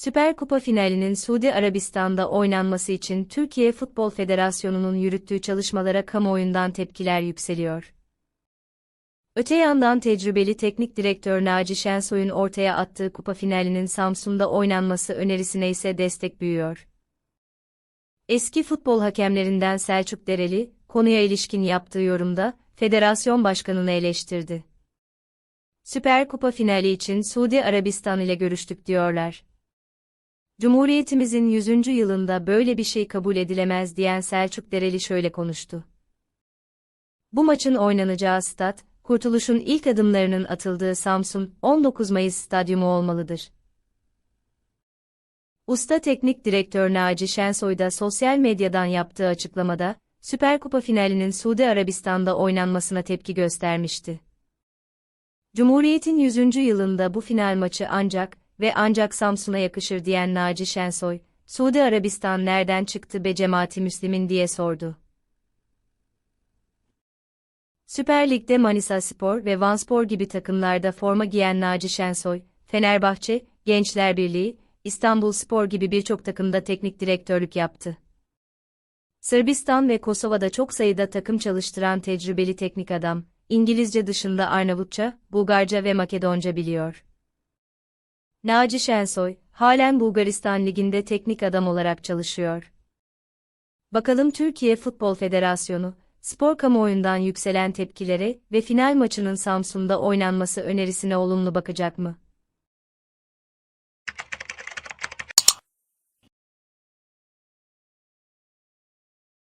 Süper Kupa finalinin Suudi Arabistan'da oynanması için Türkiye Futbol Federasyonu'nun yürüttüğü çalışmalara kamuoyundan tepkiler yükseliyor. Öte yandan tecrübeli teknik direktör Naci Şensoy'un ortaya attığı kupa finalinin Samsun'da oynanması önerisine ise destek büyüyor. Eski futbol hakemlerinden Selçuk Dereli, konuya ilişkin yaptığı yorumda, federasyon başkanını eleştirdi. Süper Kupa finali için Suudi Arabistan ile görüştük diyorlar. Cumhuriyetimizin 100. yılında böyle bir şey kabul edilemez diyen Selçuk Dereli şöyle konuştu. Bu maçın oynanacağı stat, Kurtuluş'un ilk adımlarının atıldığı Samsun, 19 Mayıs stadyumu olmalıdır. Usta Teknik Direktör Naci Şensoy da sosyal medyadan yaptığı açıklamada, Süper Kupa finalinin Suudi Arabistan'da oynanmasına tepki göstermişti. Cumhuriyet'in 100. yılında bu final maçı ancak ve ancak Samsun'a yakışır diyen Naci Şensoy, Suudi Arabistan nereden çıktı be cemaati Müslim'in diye sordu. Süper Lig'de Manisa Spor ve Vanspor gibi takımlarda forma giyen Naci Şensoy, Fenerbahçe, Gençler Birliği, İstanbul Spor gibi birçok takımda teknik direktörlük yaptı. Sırbistan ve Kosova'da çok sayıda takım çalıştıran tecrübeli teknik adam, İngilizce dışında Arnavutça, Bulgarca ve Makedonca biliyor. Naci Şensoy, halen Bulgaristan Ligi'nde teknik adam olarak çalışıyor. Bakalım Türkiye Futbol Federasyonu, spor kamuoyundan yükselen tepkilere ve final maçının Samsun'da oynanması önerisine olumlu bakacak mı?